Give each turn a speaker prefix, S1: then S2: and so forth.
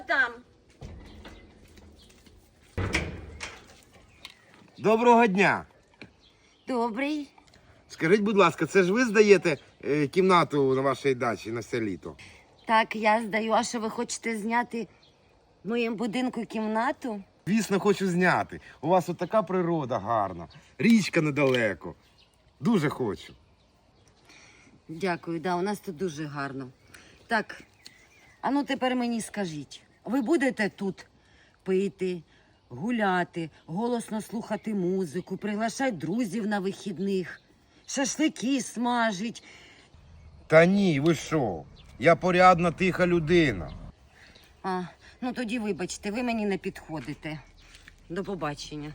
S1: там. Доброго дня.
S2: Добрий.
S1: Скажіть, будь ласка, це ж ви здаєте е, кімнату на вашій дачі на все літо?
S2: Так, я здаю, а що ви хочете зняти в моєму будинку кімнату?
S1: Звісно, хочу зняти. У вас от така природа гарна, річка недалеко. Дуже хочу.
S2: Дякую, да, у нас тут дуже гарно. Так, а ну тепер мені скажіть, ви будете тут пити, гуляти, голосно слухати музику, приглашати друзів на вихідних, шашлики смажить.
S1: Та ні, ви що? Я порядна тиха людина.
S2: А, ну тоді вибачте, ви мені не підходите. До побачення.